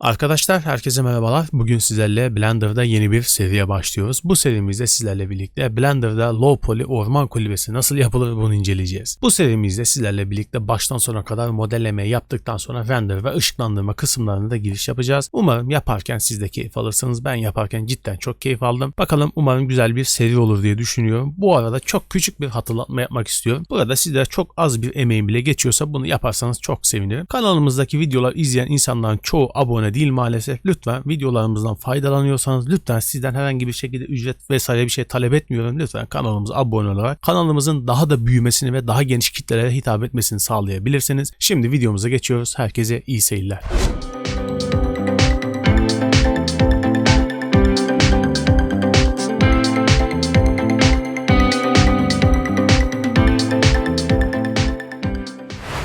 Arkadaşlar herkese merhabalar. Bugün sizlerle Blender'da yeni bir seriye başlıyoruz. Bu serimizde sizlerle birlikte Blender'da low poly orman kulübesi nasıl yapılır bunu inceleyeceğiz. Bu serimizde sizlerle birlikte baştan sona kadar modelleme yaptıktan sonra render ve ışıklandırma kısımlarına da giriş yapacağız. Umarım yaparken siz de keyif alırsınız. Ben yaparken cidden çok keyif aldım. Bakalım umarım güzel bir seri olur diye düşünüyorum. Bu arada çok küçük bir hatırlatma yapmak istiyorum. Burada sizlere çok az bir emeğim bile geçiyorsa bunu yaparsanız çok sevinirim. Kanalımızdaki videolar izleyen insanların çoğu abone değil maalesef. Lütfen videolarımızdan faydalanıyorsanız lütfen sizden herhangi bir şekilde ücret vesaire bir şey talep etmiyorum. Lütfen kanalımıza abone olarak kanalımızın daha da büyümesini ve daha geniş kitlelere hitap etmesini sağlayabilirsiniz. Şimdi videomuza geçiyoruz. Herkese iyi seyirler.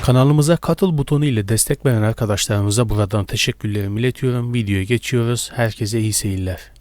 Kanalımıza katıl butonu ile destek veren arkadaşlarımıza buradan teşekkürlerimi iletiyorum. Videoya geçiyoruz. Herkese iyi seyirler.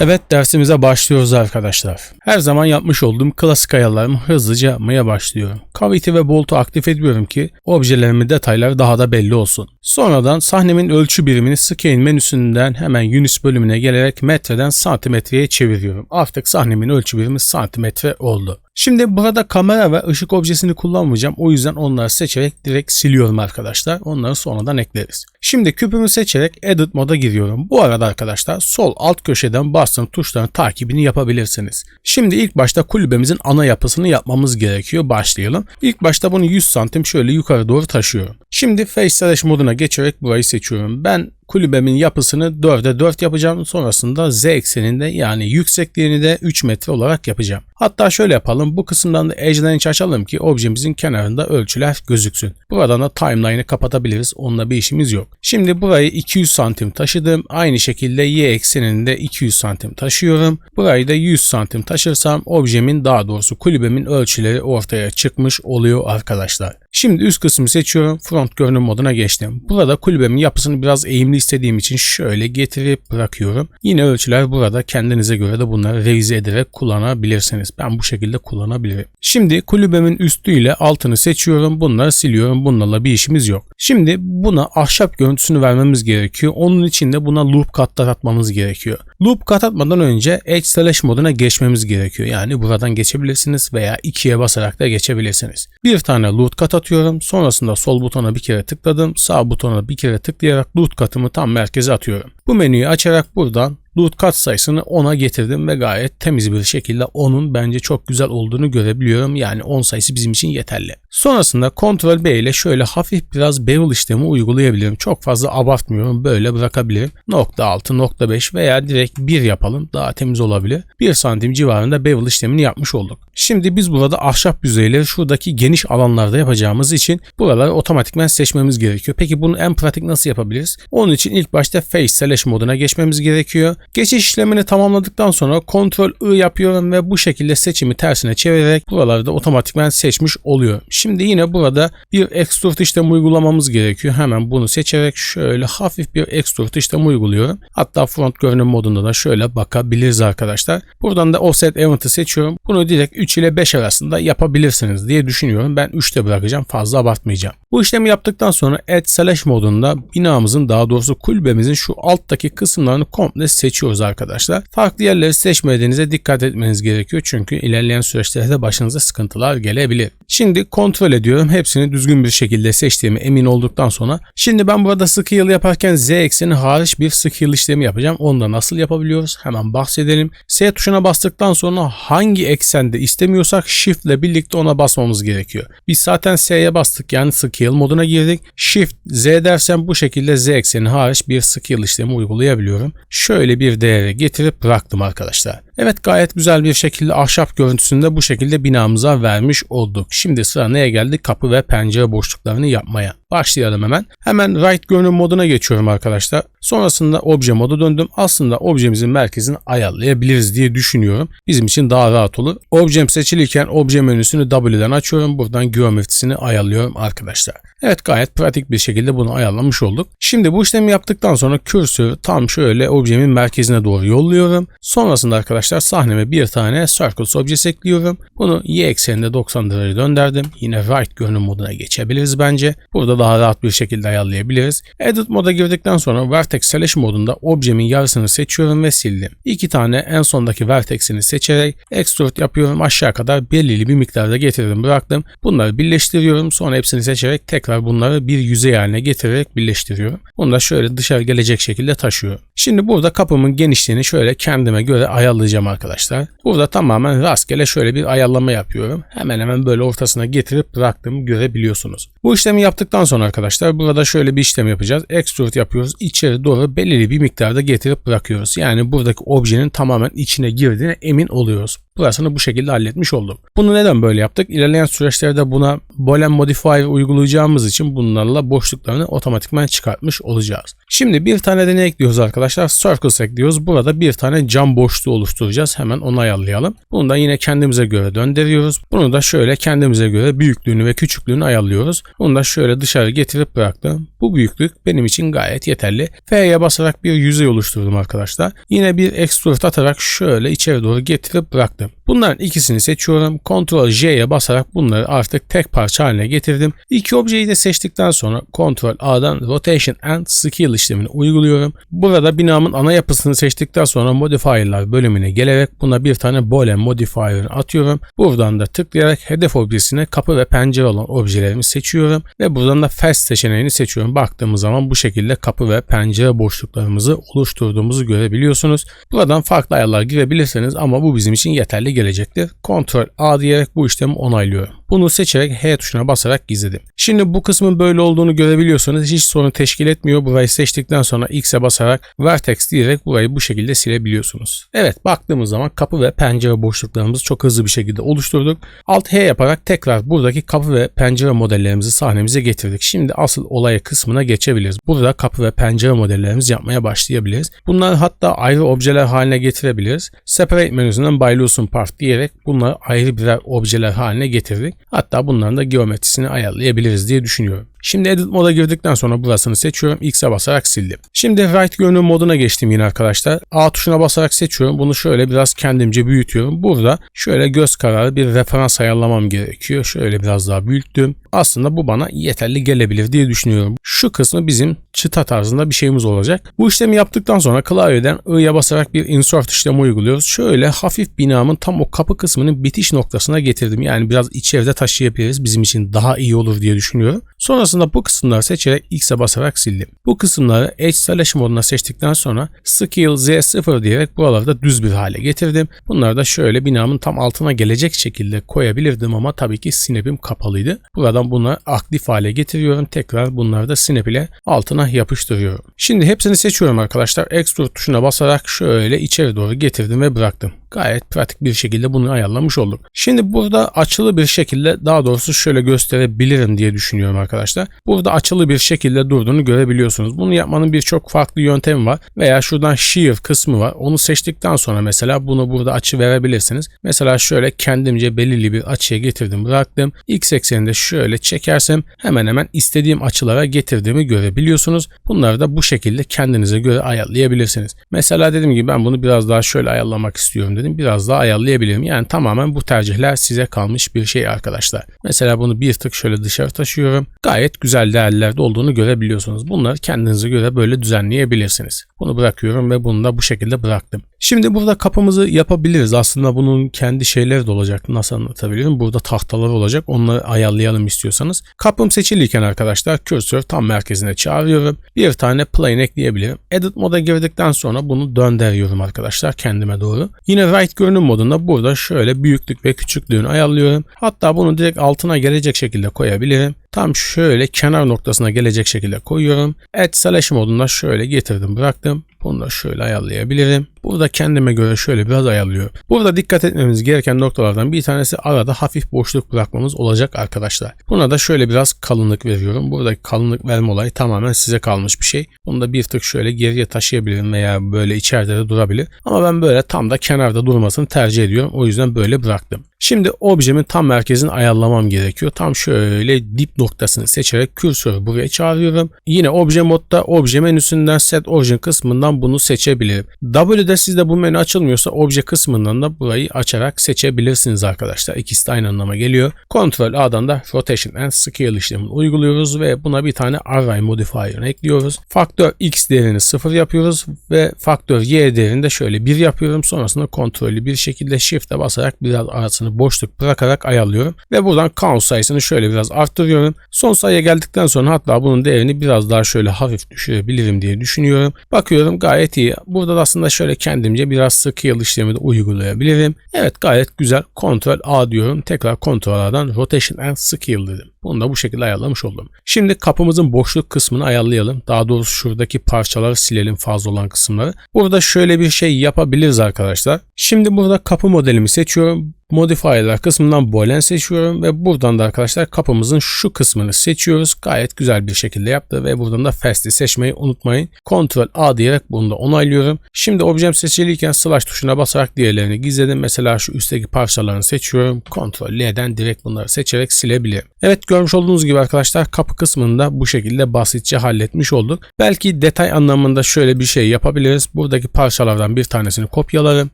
Evet dersimize başlıyoruz arkadaşlar. Her zaman yapmış olduğum klasik ayarlarımı hızlıca yapmaya başlıyorum. Cavity ve Bolt'u aktif ediyorum ki objelerimin detayları daha da belli olsun. Sonradan sahnemin ölçü birimini Scale menüsünden hemen Units bölümüne gelerek metreden santimetreye çeviriyorum. Artık sahnemin ölçü birimi santimetre oldu. Şimdi burada kamera ve ışık objesini kullanmayacağım. O yüzden onları seçerek direkt siliyorum arkadaşlar. Onları sonradan ekleriz. Şimdi küpümü seçerek Edit moda giriyorum. Bu arada arkadaşlar sol alt köşeden bastığım tuşların takibini yapabilirsiniz. Şimdi ilk başta kulübemizin ana yapısını yapmamız gerekiyor. Başlayalım. İlk başta bunu 100 santim şöyle yukarı doğru taşıyorum. Şimdi Face Slash moduna geçerek burayı seçiyorum. Ben kulübemin yapısını 4'e 4 yapacağım. Sonrasında z ekseninde yani yüksekliğini de 3 metre olarak yapacağım. Hatta şöyle yapalım. Bu kısımdan da Edge Range açalım ki objemizin kenarında ölçüler gözüksün. Buradan da timeline'ı kapatabiliriz. Onunla bir işimiz yok. Şimdi burayı 200 santim taşıdım. Aynı şekilde y ekseninde 200 santim taşıyorum. Burayı da 100 santim taşırsam objemin daha doğrusu kulübemin ölçüleri ortaya çıkmış oluyor arkadaşlar. Şimdi üst kısmı seçiyorum. Front görünüm moduna geçtim. Burada kulübemin yapısını biraz eğimli istediğim için şöyle getirip bırakıyorum. Yine ölçüler burada kendinize göre de bunları revize ederek kullanabilirsiniz. Ben bu şekilde kullanabilirim. Şimdi kulübemin üstüyle altını seçiyorum. Bunları siliyorum. Bunlarla bir işimiz yok. Şimdi buna ahşap görüntüsünü vermemiz gerekiyor. Onun için de buna loop katlar atmamız gerekiyor. Loop kat atmadan önce Edge Slash moduna geçmemiz gerekiyor. Yani buradan geçebilirsiniz veya ikiye basarak da geçebilirsiniz. Bir tane loop kat atıyorum. Sonrasında sol butona bir kere tıkladım. Sağ butona bir kere tıklayarak loop katımı tam merkeze atıyorum. Bu menüyü açarak buradan loot kat sayısını 10'a getirdim ve gayet temiz bir şekilde 10'un bence çok güzel olduğunu görebiliyorum. Yani 10 sayısı bizim için yeterli. Sonrasında Ctrl B ile şöyle hafif biraz bevel işlemi uygulayabilirim. Çok fazla abartmıyorum. Böyle bırakabilirim. Nokta 6, nokta 5 veya direkt 1 yapalım. Daha temiz olabilir. 1 santim civarında bevel işlemini yapmış olduk. Şimdi biz burada ahşap yüzeyleri şuradaki geniş alanlarda yapacağımız için buraları otomatikmen seçmemiz gerekiyor. Peki bunu en pratik nasıl yapabiliriz? Onun için ilk başta Face Slash moduna geçmemiz gerekiyor. Geçiş işlemini tamamladıktan sonra Ctrl I yapıyorum ve bu şekilde seçimi tersine çevirerek buraları da otomatikmen seçmiş oluyor. Şimdi yine burada bir extrude işlemi uygulamamız gerekiyor. Hemen bunu seçerek şöyle hafif bir extrude işlemi uyguluyorum. Hatta front görünüm modunda da şöyle bakabiliriz arkadaşlar. Buradan da offset event'ı seçiyorum. Bunu direkt 3 ile 5 arasında yapabilirsiniz diye düşünüyorum. Ben 3'te bırakacağım. Fazla abartmayacağım. Bu işlemi yaptıktan sonra add slash modunda binamızın daha doğrusu kulübemizin şu alttaki kısımlarını komple seçiyoruz arkadaşlar. Farklı yerleri seçmediğinize dikkat etmeniz gerekiyor. Çünkü ilerleyen süreçlerde başınıza sıkıntılar gelebilir. Şimdi kontrol ediyorum. Hepsini düzgün bir şekilde seçtiğimi emin olduktan sonra şimdi ben burada scale yaparken z ekseni hariç bir scale işlemi yapacağım. Onu da nasıl yapabiliyoruz? Hemen bahsedelim. S tuşuna bastıktan sonra hangi eksende istemiyorsak shift ile birlikte ona basmamız gerekiyor. Biz zaten S'ye bastık yani scale moduna girdik. Shift Z dersem bu şekilde Z ekseni hariç bir scale işlemi uygulayabiliyorum. Şöyle bir değere getirip bıraktım arkadaşlar. Evet gayet güzel bir şekilde ahşap görüntüsünde bu şekilde binamıza vermiş olduk. Şimdi sıra neye geldi? Kapı ve pencere boşluklarını yapmaya. Başlayalım hemen. Hemen right görünüm moduna geçiyorum arkadaşlar. Sonrasında obje modu döndüm. Aslında objemizin merkezini ayarlayabiliriz diye düşünüyorum. Bizim için daha rahat olur. Objem seçilirken obje menüsünü W'den açıyorum. Buradan geometrisini ayarlıyorum arkadaşlar. Evet gayet pratik bir şekilde bunu ayarlamış olduk. Şimdi bu işlemi yaptıktan sonra kürsü tam şöyle objemin merkezine doğru yolluyorum. Sonrasında arkadaşlar arkadaşlar sahneme bir tane Circles objesi ekliyorum. Bunu y ekseninde 90 derece döndürdüm. Yine right görünüm moduna geçebiliriz bence. Burada daha rahat bir şekilde ayarlayabiliriz. Edit moda girdikten sonra Vertex Selection modunda objemin yarısını seçiyorum ve sildim. İki tane en sondaki vertexini seçerek extrude yapıyorum. Aşağı kadar belirli bir miktarda getirdim bıraktım. Bunları birleştiriyorum. Sonra hepsini seçerek tekrar bunları bir yüzey haline getirerek birleştiriyorum. Bunu da şöyle dışarı gelecek şekilde taşıyorum. Şimdi burada kapımın genişliğini şöyle kendime göre ayarlayacağım arkadaşlar. Burada tamamen rastgele şöyle bir ayarlama yapıyorum. Hemen hemen böyle ortasına getirip bıraktığımı görebiliyorsunuz. Bu işlemi yaptıktan sonra arkadaşlar burada şöyle bir işlem yapacağız. Extrude yapıyoruz. İçeri doğru belirli bir miktarda getirip bırakıyoruz. Yani buradaki objenin tamamen içine girdiğine emin oluyoruz. Burasını bu şekilde halletmiş olduk. Bunu neden böyle yaptık? İlerleyen süreçlerde buna Boolean Modifier uygulayacağımız için bunlarla boşluklarını otomatikman çıkartmış olacağız. Şimdi bir tane de ne ekliyoruz arkadaşlar? Circles ekliyoruz. Burada bir tane cam boşluğu oluşturacağız. Hemen onu ayarlayalım. Bunu da yine kendimize göre döndürüyoruz. Bunu da şöyle kendimize göre büyüklüğünü ve küçüklüğünü ayarlıyoruz. Bunu da şöyle dışarı getirip bıraktım. Bu büyüklük benim için gayet yeterli. F'ye basarak bir yüzey oluşturdum arkadaşlar. Yine bir extrude atarak şöyle içeri doğru getirip bıraktım. Yep. Bunların ikisini seçiyorum. Ctrl J'ye basarak bunları artık tek parça haline getirdim. İki objeyi de seçtikten sonra Ctrl A'dan Rotation and Scale işlemini uyguluyorum. Burada binamın ana yapısını seçtikten sonra Modifier'lar bölümüne gelerek buna bir tane Boolean Modifier'ını atıyorum. Buradan da tıklayarak hedef objesine kapı ve pencere olan objelerimi seçiyorum ve buradan da Fast seçeneğini seçiyorum. Baktığımız zaman bu şekilde kapı ve pencere boşluklarımızı oluşturduğumuzu görebiliyorsunuz. Buradan farklı ayarlar girebilirsiniz ama bu bizim için yeterli gelecektir. Ctrl A diyerek bu işlemi onaylıyorum. Bunu seçerek H tuşuna basarak gizledim. Şimdi bu kısmın böyle olduğunu görebiliyorsanız hiç sorun teşkil etmiyor. Burayı seçtikten sonra X'e basarak Vertex diyerek burayı bu şekilde silebiliyorsunuz. Evet baktığımız zaman kapı ve pencere boşluklarımızı çok hızlı bir şekilde oluşturduk. Alt H yaparak tekrar buradaki kapı ve pencere modellerimizi sahnemize getirdik. Şimdi asıl olaya kısmına geçebiliriz. Burada kapı ve pencere modellerimizi yapmaya başlayabiliriz. Bunları hatta ayrı objeler haline getirebiliriz. Separate menüsünden By Loosen Part diyerek bunları ayrı birer objeler haline getirdik. Hatta bunların da geometrisini ayarlayabiliriz diye düşünüyorum. Şimdi edit moda girdikten sonra burasını seçiyorum. X'e basarak sildim. Şimdi right görünüm moduna geçtim yine arkadaşlar. A tuşuna basarak seçiyorum. Bunu şöyle biraz kendimce büyütüyorum. Burada şöyle göz kararı bir referans ayarlamam gerekiyor. Şöyle biraz daha büyüttüm. Aslında bu bana yeterli gelebilir diye düşünüyorum. Şu kısmı bizim çıta tarzında bir şeyimiz olacak. Bu işlemi yaptıktan sonra klavyeden I'ya basarak bir insert işlemi uyguluyoruz. Şöyle hafif binamın tam o kapı kısmının bitiş noktasına getirdim. Yani biraz içeride taşıyabiliriz. Bizim için daha iyi olur diye düşünüyorum. Sonrasında bu kısımları seçerek X'e basarak sildim. Bu kısımları Edge Selection moduna seçtikten sonra Scale Z0 diyerek buralarda düz bir hale getirdim. Bunları da şöyle binamın tam altına gelecek şekilde koyabilirdim ama tabii ki Snap'im kapalıydı. Buradan bunları aktif hale getiriyorum. Tekrar bunları da Snap ile altına yapıştırıyorum. Şimdi hepsini seçiyorum arkadaşlar. Extrude tuşuna basarak şöyle içeri doğru getirdim ve bıraktım. Gayet pratik bir şekilde bunu ayarlamış olduk. Şimdi burada açılı bir şekilde daha doğrusu şöyle gösterebilirim diye düşünüyorum arkadaşlar. Burada açılı bir şekilde durduğunu görebiliyorsunuz. Bunu yapmanın birçok farklı yöntemi var. Veya şuradan shear kısmı var. Onu seçtikten sonra mesela bunu burada açı verebilirsiniz. Mesela şöyle kendimce belirli bir açıya getirdim bıraktım. X ekseninde şöyle çekersem hemen hemen istediğim açılara getirdiğimi görebiliyorsunuz. Bunları da bu şekilde kendinize göre ayarlayabilirsiniz. Mesela dediğim gibi ben bunu biraz daha şöyle ayarlamak istiyorum dedim. Biraz daha ayarlayabilirim. Yani tamamen bu tercihler size kalmış bir şey arkadaşlar. Mesela bunu bir tık şöyle dışarı taşıyorum. Gayet güzel değerlerde olduğunu görebiliyorsunuz. Bunları kendinize göre böyle düzenleyebilirsiniz. Bunu bırakıyorum ve bunu da bu şekilde bıraktım. Şimdi burada kapımızı yapabiliriz. Aslında bunun kendi şeyleri de olacak. Nasıl anlatabilirim? Burada tahtalar olacak. Onları ayarlayalım istiyorsanız. Kapım seçiliyken arkadaşlar cursor tam merkezine çağırıyorum. Bir tane plane ekleyebilirim. Edit moda girdikten sonra bunu döndürüyorum arkadaşlar kendime doğru. Yine right görünüm modunda burada şöyle büyüklük ve küçüklüğünü ayarlıyorum. Hatta bunu direkt altına gelecek şekilde koyabilirim. Tam şöyle kenar noktasına gelecek şekilde koyuyorum. Add Selection modunda şöyle getirdim bıraktım. Bunu da şöyle ayarlayabilirim. Burada kendime göre şöyle biraz ayarlıyorum. Burada dikkat etmemiz gereken noktalardan bir tanesi arada hafif boşluk bırakmamız olacak arkadaşlar. Buna da şöyle biraz kalınlık veriyorum. Buradaki kalınlık verme olayı tamamen size kalmış bir şey. Bunu da bir tık şöyle geriye taşıyabilirim veya böyle içeride de durabilir. Ama ben böyle tam da kenarda durmasını tercih ediyorum. O yüzden böyle bıraktım. Şimdi objemin tam merkezini ayarlamam gerekiyor. Tam şöyle dip noktasını seçerek kürsörü buraya çağırıyorum. Yine obje modda obje menüsünden set origin kısmından bunu seçebilirim. W'de sizde bu menü açılmıyorsa obje kısmından da burayı açarak seçebilirsiniz arkadaşlar. İkisi de aynı anlama geliyor. Ctrl A'dan da rotation and scale işlemini uyguluyoruz ve buna bir tane array modifier ekliyoruz. Faktör x değerini 0 yapıyoruz ve faktör y değerini de şöyle 1 yapıyorum. Sonrasında kontrollü bir şekilde shift'e basarak biraz arasını boşluk bırakarak ayarlıyorum ve buradan count sayısını şöyle biraz arttırıyorum. Son sayıya geldikten sonra hatta bunun değerini biraz daha şöyle hafif düşürebilirim diye düşünüyorum. Bakıyorum gayet iyi. Burada da aslında şöyle kendimce biraz scale işlemi de uygulayabilirim. Evet gayet güzel. Ctrl A diyorum. Tekrar Ctrl A'dan Rotation and Scale dedim. Bunu da bu şekilde ayarlamış oldum. Şimdi kapımızın boşluk kısmını ayarlayalım. Daha doğrusu şuradaki parçaları silelim fazla olan kısımları. Burada şöyle bir şey yapabiliriz arkadaşlar. Şimdi burada kapı modelimi seçiyorum. Modifier'lar kısmından Boolean seçiyorum ve buradan da arkadaşlar kapımızın şu kısmını seçiyoruz. Gayet güzel bir şekilde yaptı ve buradan da Fast'i seçmeyi unutmayın. Ctrl A diyerek bunu da onaylıyorum. Şimdi objem seçiliyken slash tuşuna basarak diğerlerini gizledim. Mesela şu üstteki parçalarını seçiyorum. Ctrl L'den direkt bunları seçerek silebilirim. Evet görmüş olduğunuz gibi arkadaşlar kapı kısmını da bu şekilde basitçe halletmiş olduk. Belki detay anlamında şöyle bir şey yapabiliriz. Buradaki parçalardan bir tanesini kopyalarım.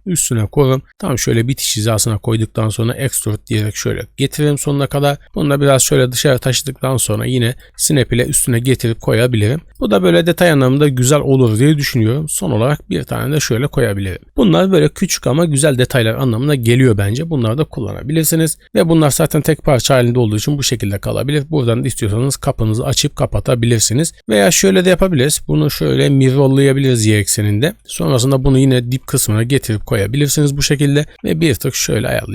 Üstüne koyarım. Tam şöyle bitiş hizasına koyduktan sonra extrude diyerek şöyle getiririm sonuna kadar. Bunu da biraz şöyle dışarı taşıdıktan sonra yine snap ile üstüne getirip koyabilirim. Bu da böyle detay anlamında güzel olur diye düşünüyorum. Son olarak bir tane de şöyle koyabilirim. Bunlar böyle küçük ama güzel detaylar anlamına geliyor bence. Bunları da kullanabilirsiniz. Ve bunlar zaten tek parça halinde olduğu için bu şekilde kalabilir. Buradan da istiyorsanız kapınızı açıp kapatabilirsiniz. Veya şöyle de yapabiliriz. Bunu şöyle mirrorlayabiliriz y ekseninde. Sonrasında bunu yine dip kısmına getirip koyabilirsiniz bu şekilde. Ve bir tık şöyle ayarlayabilirsiniz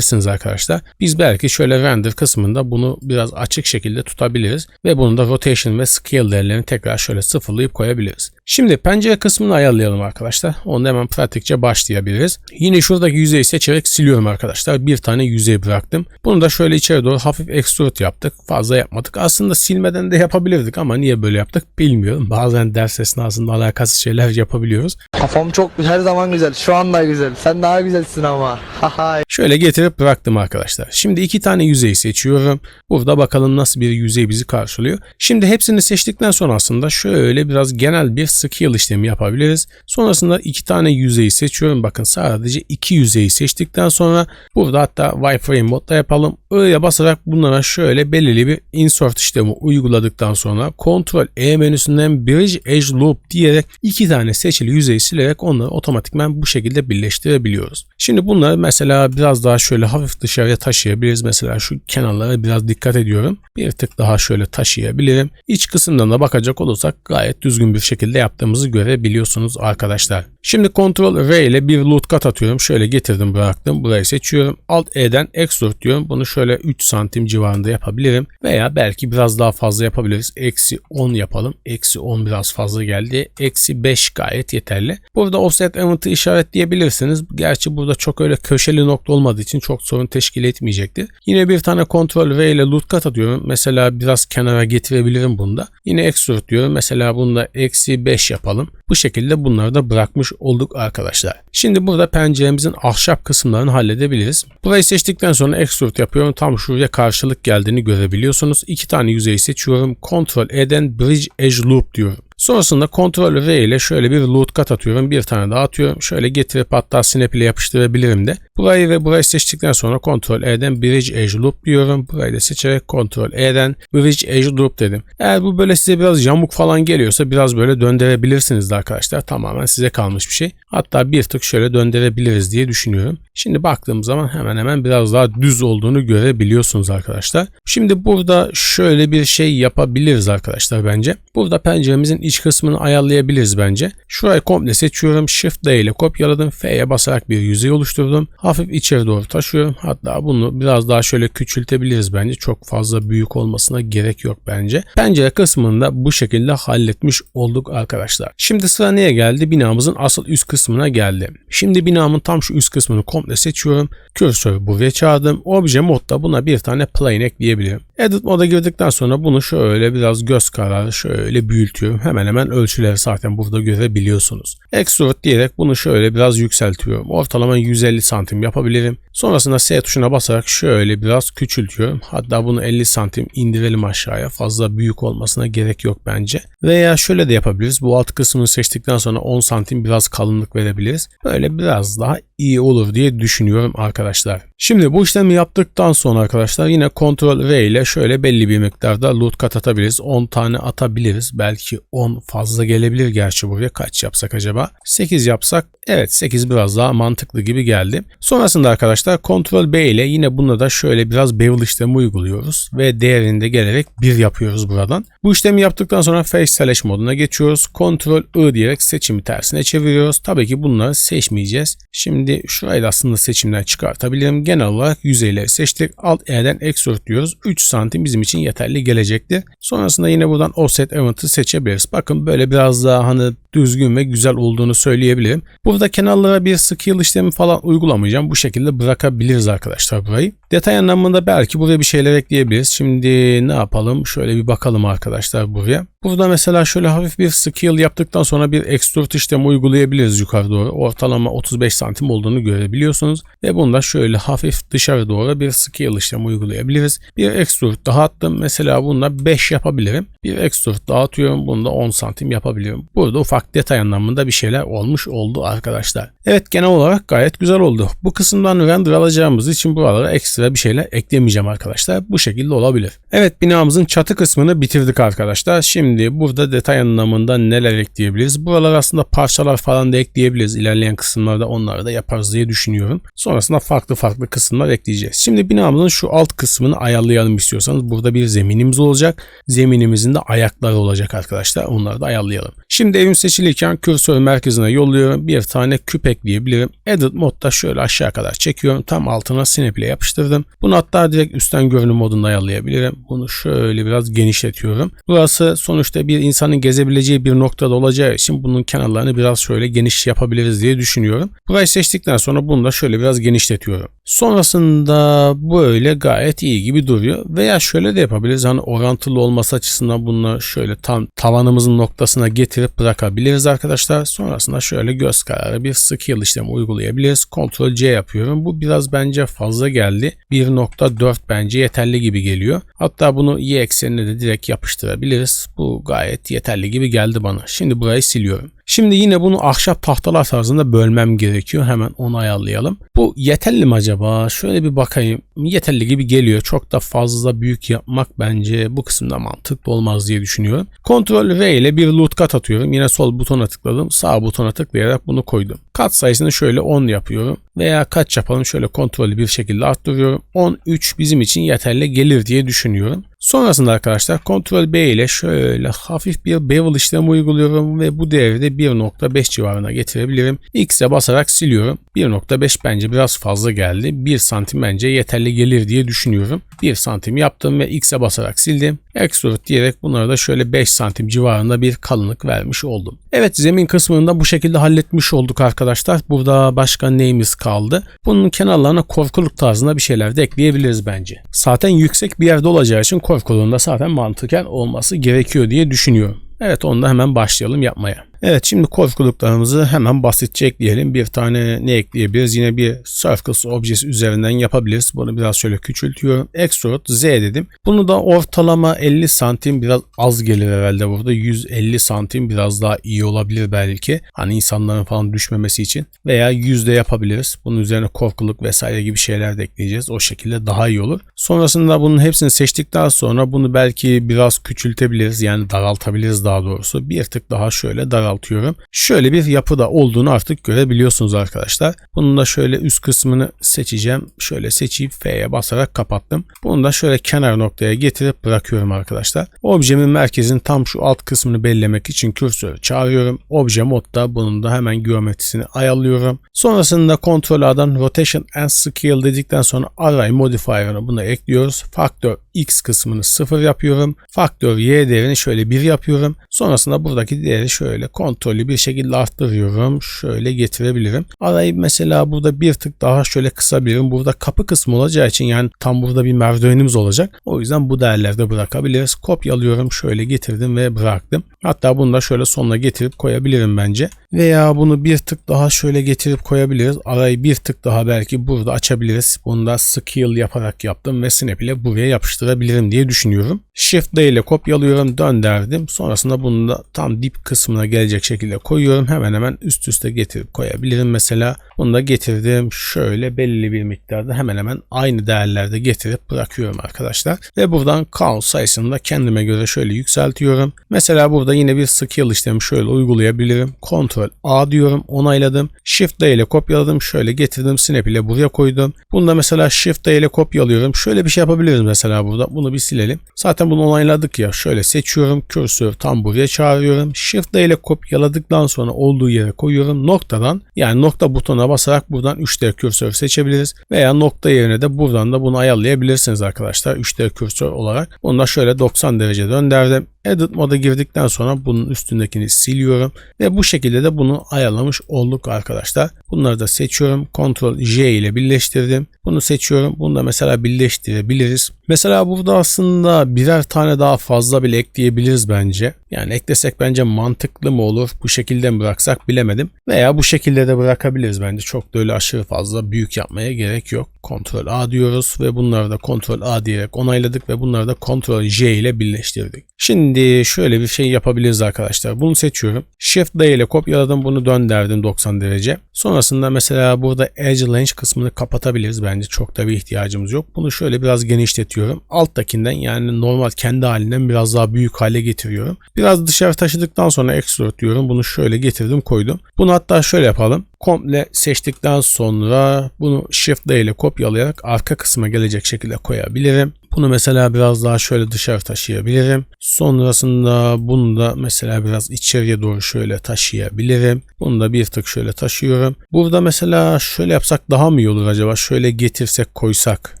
arkadaşlar. Biz belki şöyle render kısmında bunu biraz açık şekilde tutabiliriz. Ve bunun da rotation ve scale değerlerini tekrar şöyle sıfırlayıp koyabiliriz. Şimdi pencere kısmını ayarlayalım arkadaşlar. Onu hemen pratikçe başlayabiliriz. Yine şuradaki yüzeyi seçerek siliyorum arkadaşlar. Bir tane yüzey bıraktım. Bunu da şöyle içeri doğru hafif extrude yaptık. Fazla yapmadık. Aslında silmeden de yapabilirdik ama niye böyle yaptık bilmiyorum. Bazen ders esnasında alakasız şeyler yapabiliyoruz. Kafam çok her zaman güzel. Şu anda güzel. Sen daha güzelsin ama. Haha. Şöyle getirip bıraktım arkadaşlar. Şimdi iki tane yüzeyi seçiyorum. Burada bakalım nasıl bir yüzey bizi karşılıyor. Şimdi hepsini seçtikten sonra aslında şöyle biraz genel bir scale işlemi yapabiliriz. Sonrasında iki tane yüzeyi seçiyorum. Bakın sadece iki yüzeyi seçtikten sonra burada hatta wireframe modda yapalım. I'ya basarak bunlara şöyle belirli bir insert işlemi uyguladıktan sonra Ctrl E menüsünden Bridge Edge Loop diyerek iki tane seçili yüzeyi silerek onları otomatikman bu şekilde birleştirebiliyoruz. Şimdi bunları mesela biraz daha şöyle hafif dışarıya taşıyabiliriz. Mesela şu kenarlara biraz dikkat ediyorum. Bir tık daha şöyle taşıyabilirim. İç kısımdan da bakacak olursak gayet düzgün bir şekilde yaptığımızı görebiliyorsunuz arkadaşlar. Şimdi Ctrl R ile bir loot kat atıyorum. Şöyle getirdim bıraktım. Burayı seçiyorum. Alt E'den extrude diyorum. Bunu şöyle 3 santim civarında yapabilirim. Veya belki biraz daha fazla yapabiliriz. Eksi 10 yapalım. Eksi 10 biraz fazla geldi. Eksi 5 gayet yeterli. Burada offset element'ı işaretleyebilirsiniz. Gerçi burada çok öyle köşeli nokta olmadığı için çok sorun teşkil etmeyecektir. Yine bir tane Ctrl V ile loot kat atıyorum. Mesela biraz kenara getirebilirim bunda. Yine extrude diyorum. Mesela bunda eksi 5 yapalım. Bu şekilde bunları da bırakmış olduk arkadaşlar. Şimdi burada penceremizin ahşap kısımlarını halledebiliriz. Burayı seçtikten sonra extrude yapıyorum. Tam şuraya karşılık geldiğini görebiliyorsunuz. İki tane yüzeyi seçiyorum. Ctrl E'den Bridge Edge Loop diyorum. Sonrasında Ctrl V ile şöyle bir loot kat atıyorum. Bir tane daha atıyorum. Şöyle getirip hatta snap ile yapıştırabilirim de. Burayı ve burayı seçtikten sonra Ctrl E'den Bridge Edge Loop diyorum. Burayı da seçerek Ctrl E'den Bridge Edge Loop dedim. Eğer bu böyle size biraz yamuk falan geliyorsa biraz böyle döndürebilirsiniz de arkadaşlar. Tamamen size kalmış bir şey. Hatta bir tık şöyle döndürebiliriz diye düşünüyorum. Şimdi baktığım zaman hemen hemen biraz daha düz olduğunu görebiliyorsunuz arkadaşlar. Şimdi burada şöyle bir şey yapabiliriz arkadaşlar bence. Burada penceremizin iç kısmını ayarlayabiliriz bence. Şurayı komple seçiyorum. Shift D ile kopyaladım. F'ye basarak bir yüzey oluşturdum. Hafif içeri doğru taşıyorum. Hatta bunu biraz daha şöyle küçültebiliriz bence. Çok fazla büyük olmasına gerek yok bence. Pencere kısmını da bu şekilde halletmiş olduk arkadaşlar. Şimdi sıra neye geldi? Binamızın asıl üst kısmına geldi. Şimdi binamın tam şu üst kısmını komple seçiyorum. Kürsörü buraya çağırdım. Obje modda buna bir tane plane ekleyebilirim. Edit moda girdikten sonra bunu şöyle biraz göz kararı şöyle büyütüyorum. Hemen hemen ölçüleri zaten burada görebiliyorsunuz. Extrude diyerek bunu şöyle biraz yükseltiyorum. Ortalama 150 cm santim yapabilirim. Sonrasında S tuşuna basarak şöyle biraz küçültüyorum. Hatta bunu 50 santim indirelim aşağıya. Fazla büyük olmasına gerek yok bence. Veya şöyle de yapabiliriz. Bu alt kısmını seçtikten sonra 10 santim biraz kalınlık verebiliriz. Böyle biraz daha iyi olur diye düşünüyorum arkadaşlar. Şimdi bu işlemi yaptıktan sonra arkadaşlar yine Ctrl V ile şöyle belli bir miktarda loot kat atabiliriz. 10 tane atabiliriz. Belki 10 fazla gelebilir gerçi buraya. Kaç yapsak acaba? 8 yapsak evet 8 biraz daha mantıklı gibi geldi. Sonrasında arkadaşlar Ctrl B ile yine bunda da şöyle biraz bevel işlemi uyguluyoruz ve değerinde gelerek 1 yapıyoruz buradan. Bu işlemi yaptıktan sonra Face Slash moduna geçiyoruz. Ctrl I diyerek seçimi tersine çeviriyoruz. Tabii ki bunları seçmeyeceğiz. Şimdi şurayı da aslında seçimden çıkartabilirim. Genel olarak yüzeyleri seçtik. Alt E'den Extrude diyoruz. 3 santim bizim için yeterli gelecektir. Sonrasında yine buradan Offset Event'ı seçebiliriz. Bakın böyle biraz daha hani düzgün ve güzel olduğunu söyleyebilirim. Burada kenarlara bir scale işlemi falan uygulamayacağım. Bu şekilde bırakabiliriz arkadaşlar burayı. Detay anlamında belki buraya bir şeyler ekleyebiliriz. Şimdi ne yapalım? Şöyle bir bakalım arkadaşlar buraya. Burada mesela şöyle hafif bir scale yaptıktan sonra bir extrude işlemi uygulayabiliriz yukarı doğru. Ortalama 35 santim olduğunu görebiliyorsunuz. Ve bunda şöyle hafif dışarı doğru bir scale işlemi uygulayabiliriz. Bir extrude daha attım. Mesela bunda 5 yapabilirim. Bir extrude daha atıyorum. Bunda 10 santim yapabilirim. Burada ufak detay anlamında bir şeyler olmuş oldu arkadaşlar. Evet genel olarak gayet güzel oldu. Bu kısımdan render alacağımız için buralara ekstra bir şeyler eklemeyeceğim arkadaşlar. Bu şekilde olabilir. Evet binamızın çatı kısmını bitirdik arkadaşlar. Şimdi burada detay anlamında neler ekleyebiliriz? Buralar aslında parçalar falan da ekleyebiliriz. İlerleyen kısımlarda onları da yaparız diye düşünüyorum. Sonrasında farklı farklı kısımlar ekleyeceğiz. Şimdi binamızın şu alt kısmını ayarlayalım istiyorsanız. Burada bir zeminimiz olacak. Zeminimizin de ayakları olacak arkadaşlar. Onları da ayarlayalım. Şimdi evim seçilirken kürsör merkezine yolluyorum. Bir tane küp ekleyebilirim. Edit modda şöyle aşağı kadar çekiyorum. Tam altına snap ile yapıştırdım. Bunu hatta direkt üstten görünüm modunda ayarlayabilirim. Bunu şöyle biraz genişletiyorum. Burası sonuçta bir insanın gezebileceği bir noktada olacağı için bunun kenarlarını biraz şöyle geniş yapabiliriz diye düşünüyorum. Burayı seçtikten sonra bunu da şöyle biraz genişletiyorum. Sonrasında böyle gayet iyi gibi duruyor. Veya şöyle de yapabiliriz. Hani orantılı olması açısından bunu şöyle tam tavanımızın noktasına getirip bırakabiliriz arkadaşlar. Sonrasında şöyle göz kararı bir scale işlemi uygulayabiliriz. Ctrl C yapıyorum. Bu biraz bence fazla geldi. 1.4 bence yeterli gibi geliyor. Hatta bunu y eksenine de direkt yapıştırabiliriz. Bu gayet yeterli gibi geldi bana. Şimdi burayı siliyorum. Şimdi yine bunu ahşap tahtalar tarzında bölmem gerekiyor. Hemen onu ayarlayalım. Bu yeterli mi acaba? Şöyle bir bakayım. Yeterli gibi geliyor. Çok da fazla büyük yapmak bence bu kısımda mantıklı olmaz diye düşünüyorum. Ctrl V ile bir loot kat atıyorum. Yine sol butona tıkladım. Sağ butona tıklayarak bunu koydum. Kat sayısını şöyle 10 yapıyorum. Veya kaç yapalım şöyle kontrollü bir şekilde arttırıyorum. 13 bizim için yeterli gelir diye düşünüyorum. Sonrasında arkadaşlar Ctrl B ile şöyle hafif bir bevel işlemi uyguluyorum ve bu değeri de 1.5 civarına getirebilirim. X'e basarak siliyorum. 1.5 bence biraz fazla geldi. 1 santim bence yeterli gelir diye düşünüyorum. 1 santim yaptım ve X'e basarak sildim. Extrude diyerek bunlara da şöyle 5 santim civarında bir kalınlık vermiş oldum. Evet zemin kısmını da bu şekilde halletmiş olduk arkadaşlar. Burada başka neyimiz kaldı? Bunun kenarlarına korkuluk tarzında bir şeyler de ekleyebiliriz bence. Zaten yüksek bir yerde olacağı için korkuluğun da zaten mantıken olması gerekiyor diye düşünüyorum. Evet onu da hemen başlayalım yapmaya. Evet şimdi korkuluklarımızı hemen basitçe ekleyelim. Bir tane ne ekleyebiliriz? Yine bir Circles objesi üzerinden yapabiliriz. Bunu biraz şöyle küçültüyorum. Extrude Z dedim. Bunu da ortalama 50 santim biraz az gelir herhalde burada. 150 santim biraz daha iyi olabilir belki. Hani insanların falan düşmemesi için. Veya yüzde yapabiliriz. Bunun üzerine korkuluk vesaire gibi şeyler de ekleyeceğiz. O şekilde daha iyi olur. Sonrasında bunun hepsini seçtikten sonra bunu belki biraz küçültebiliriz. Yani daraltabiliriz daha doğrusu. Bir tık daha şöyle daralt daraltıyorum. Şöyle bir yapıda olduğunu artık görebiliyorsunuz arkadaşlar. Bunun da şöyle üst kısmını seçeceğim. Şöyle seçip F'ye basarak kapattım. Bunu da şöyle kenar noktaya getirip bırakıyorum arkadaşlar. Objemin merkezin tam şu alt kısmını bellemek için kürsörü çağırıyorum. Obje modda bunun da hemen geometrisini ayarlıyorum. Sonrasında Ctrl A'dan Rotation and Scale dedikten sonra Array Modifier'ını buna ekliyoruz. Faktör x kısmını 0 yapıyorum. Faktör y değerini şöyle 1 yapıyorum. Sonrasında buradaki değeri şöyle kontrollü bir şekilde arttırıyorum. Şöyle getirebilirim. Arayı mesela burada bir tık daha şöyle kısabilirim. Burada kapı kısmı olacağı için yani tam burada bir merdivenimiz olacak. O yüzden bu değerlerde bırakabiliriz. Kopyalıyorum. Şöyle getirdim ve bıraktım. Hatta bunu da şöyle sonuna getirip koyabilirim bence. Veya bunu bir tık daha şöyle getirip koyabiliriz. Arayı bir tık daha belki burada açabiliriz. Bunu da scale yaparak yaptım ve snap ile buraya yapıştırabilirim diye düşünüyorum. Shift D ile kopyalıyorum, döndürdüm. Sonrasında bunu da tam dip kısmına gelecek şekilde koyuyorum. Hemen hemen üst üste getirip koyabilirim mesela. Bunu da getirdim. Şöyle belli bir miktarda hemen hemen aynı değerlerde getirip bırakıyorum arkadaşlar. Ve buradan count sayısını da kendime göre şöyle yükseltiyorum. Mesela burada yine bir scale işlemi şöyle uygulayabilirim. Ctrl A diyorum, onayladım. Shift D ile kopyaladım. Şöyle getirdim, snap ile buraya koydum. Bunu da mesela Shift D ile kopyalıyorum. Şöyle bir şey yapabiliriz mesela burada. Bunu bir silelim. Zaten bunu onayladık ya. Şöyle seçiyorum. Cursor tam buraya çağırıyorum. Shift D ile kopyaladıktan sonra olduğu yere koyuyorum. Noktadan yani nokta butonuna basarak buradan 3D kürsör seçebiliriz. Veya nokta yerine de buradan da bunu ayarlayabilirsiniz arkadaşlar. 3D kürsör olarak. Bunu da şöyle 90 derece döndürdüm. Edit moda girdikten sonra bunun üstündekini siliyorum ve bu şekilde de bunu ayarlamış olduk arkadaşlar. Bunları da seçiyorum. Ctrl J ile birleştirdim. Bunu seçiyorum. Bunu da mesela birleştirebiliriz. Mesela burada aslında birer tane daha fazla bile ekleyebiliriz bence. Yani eklesek bence mantıklı mı olur? Bu şekilde mi bıraksak bilemedim. Veya bu şekilde de bırakabiliriz bence. Çok da öyle aşırı fazla büyük yapmaya gerek yok. Ctrl A diyoruz ve bunları da Ctrl A diyerek onayladık ve bunları da Ctrl J ile birleştirdik. Şimdi şöyle bir şey yapabiliriz arkadaşlar. Bunu seçiyorum. Shift D ile kopyaladım bunu döndürdüm 90 derece. Sonrasında mesela burada Edge Range kısmını kapatabiliriz. Bence çok da bir ihtiyacımız yok. Bunu şöyle biraz genişletiyorum. Alttakinden yani normal kendi halinden biraz daha büyük hale getiriyorum. Biraz dışarı taşıdıktan sonra extrude diyorum. Bunu şöyle getirdim koydum. Bunu hatta şöyle yapalım. Komple seçtikten sonra bunu Shift D ile kopyalayarak arka kısma gelecek şekilde koyabilirim. Bunu mesela biraz daha şöyle dışarı taşıyabilirim. Sonrasında bunu da mesela biraz içeriye doğru şöyle taşıyabilirim. Bunu da bir tık şöyle taşıyorum. Burada mesela şöyle yapsak daha mı iyi olur acaba? Şöyle getirsek koysak.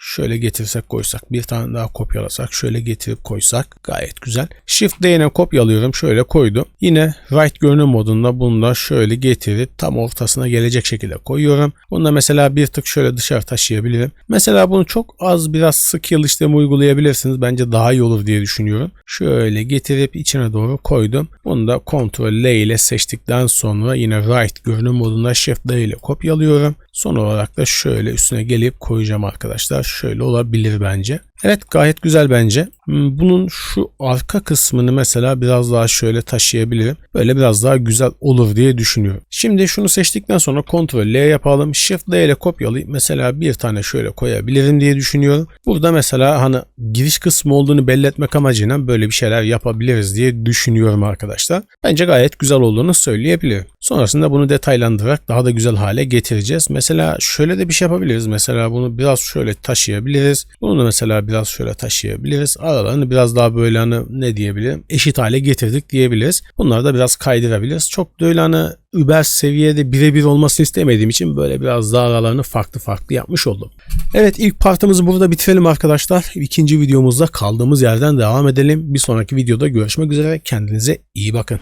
Şöyle getirsek koysak bir tane daha kopyalasak şöyle getirip koysak gayet güzel. Shift D ile kopyalıyorum şöyle koydum. Yine right görünüm modunda bunu da şöyle getirip tam ortasına gelecek şekilde koyuyorum. Bunu da mesela bir tık şöyle dışarı taşıyabilirim. Mesela bunu çok az biraz skill işlemi uygulayabilirsiniz. Bence daha iyi olur diye düşünüyorum. Şöyle getirip içine doğru koydum. Bunu da Ctrl L ile seçtikten sonra yine right görünüm modunda Shift D ile kopyalıyorum. Son olarak da şöyle üstüne gelip koyacağım arkadaşlar. Şöyle olabilir bence. Evet gayet güzel bence. Hmm, Bunun şu arka kısmını mesela biraz daha şöyle taşıyabilirim. Böyle biraz daha güzel olur diye düşünüyorum. Şimdi şunu seçtikten sonra Ctrl L yapalım. Shift D ile kopyalayıp mesela bir tane şöyle koyabilirim diye düşünüyorum. Burada mesela hani giriş kısmı olduğunu belli etmek amacıyla böyle bir şeyler yapabiliriz diye düşünüyorum arkadaşlar. Bence gayet güzel olduğunu söyleyebilirim. Sonrasında bunu detaylandırarak daha da güzel hale getireceğiz. Mesela şöyle de bir şey yapabiliriz. Mesela bunu biraz şöyle taşıyabiliriz. Bunu da mesela biraz şöyle taşıyabiliriz. Aralarını biraz daha böyle hani ne diyebilirim eşit hale getirdik diyebiliriz. Bunları da biraz kaydırabiliriz. Çok da öyle hani über seviyede birebir olmasını istemediğim için böyle biraz daha aralarını farklı farklı yapmış oldum. Evet ilk partımızı burada bitirelim arkadaşlar. İkinci videomuzda kaldığımız yerden devam edelim. Bir sonraki videoda görüşmek üzere. Kendinize iyi bakın.